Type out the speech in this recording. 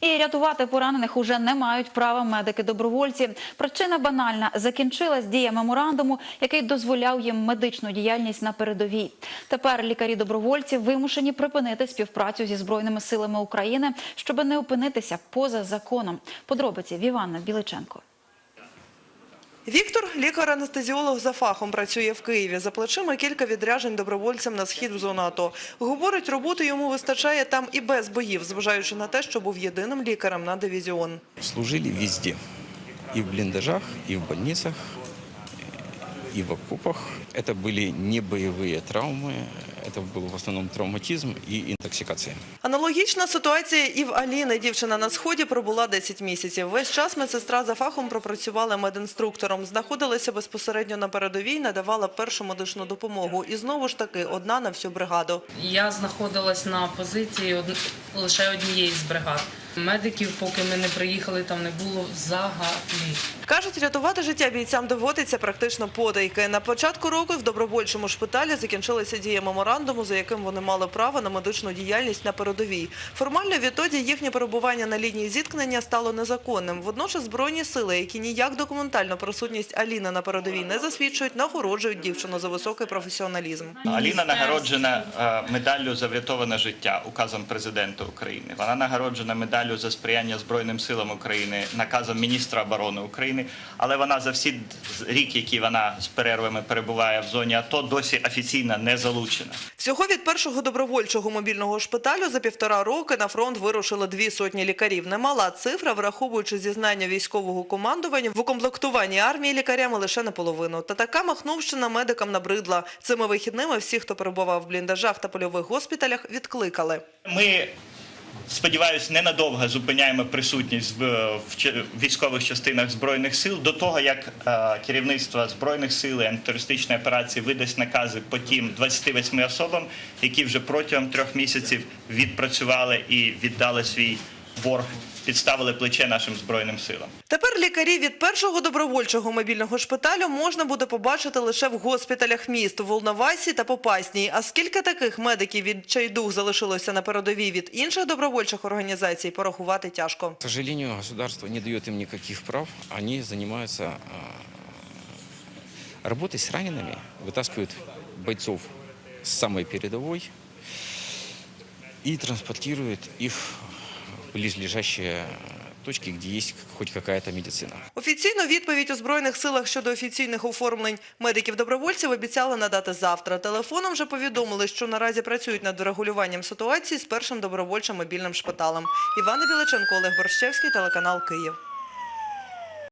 І рятувати поранених уже не мають права медики-добровольці. Причина банальна закінчилась дія меморандуму, який дозволяв їм медичну діяльність на передовій. Тепер лікарі-добровольці вимушені припинити співпрацю зі збройними силами України, щоб не опинитися поза законом. Подробиці в Івана Біличенко. Віктор, лікар-анестезіолог за фахом, працює в Києві. За плечима кілька відряджень добровольцям на схід в зону АТО. Говорить, роботи йому вистачає там і без боїв, зважаючи на те, що був єдиним лікарем на дивізіон. служили везде. И в блиндажах, и в больницах, и в окопах. Это были не боевые травмы, это был в основном травматизм и интоксикация. Аналогічна ситуація і в Аліни. Дівчина на сході пробула 10 місяців. Весь час медсестра за фахом пропрацювала медінструктором. Знаходилася безпосередньо на передовій, надавала першу медичну допомогу. І знову ж таки одна на всю бригаду. Я знаходилась на позиції од- лише однієї з бригад. Медиків, поки ми не приїхали, там не було взагалі. Кажуть, рятувати життя бійцям доводиться практично подайки. На початку року в добровольчому шпиталі закінчилася дія меморандуму, за яким вони мали право на медичну діяльність на передовій. Формально відтоді їхнє перебування на лінії зіткнення стало незаконним. Водночас збройні сили, які ніяк документально присутність Аліни на передовій не засвідчують, нагороджують дівчину за високий професіоналізм. Аліна нагороджена е, медаллю за врятоване життя указом президента України. Вона нагороджена медаллю за сприяння Збройним силам України, наказом міністра оборони України. Але вона за всі рік, які вона з перервами перебуває в зоні АТО, досі офіційно не залучена. Всього від першого добровольчого мобільного шпиталю за півтора роки на фронт вирушили дві сотні лікарів. Немала цифра, враховуючи зізнання військового командування, в укомплектуванні армії лікарями лише наполовину. Та така махновщина медикам набридла. Цими вихідними всі, хто перебував в бліндажах та польових госпіталях, відкликали. Ми. Сподіваюсь, ненадовго зупиняємо присутність в, військових частинах збройних сил до того, як е, керівництво збройних сил і антитерористичної операції видасть накази по тим 28 особам, які вже протягом трьох місяців відпрацювали і віддали свій борг, підставили плече нашим збройним силам. Тепер лікарів від першого добровольчого мобільного шпиталю можна буде побачити лише в госпіталях міст Волновасі та Попасній. А скільки таких медиків від чайдух залишилося на передовій від інших добровольчих організацій, порахувати тяжко. К сожалению, государство не дает им никаких прав. Они занимаются а, работой с ранеными, вытаскивают бойцов с самой передовой и транспортируют их в точки, где есть хоть какая-то медицина. Офіційну відповідь у Збройних силах щодо офіційних оформлень медиків-добровольців обіцяли надати завтра. Телефоном вже повідомили, що наразі працюють над врегулюванням ситуації з першим добровольчим мобільним шпиталем. Івана Біличенко, Олег Борщевський, телеканал Київ.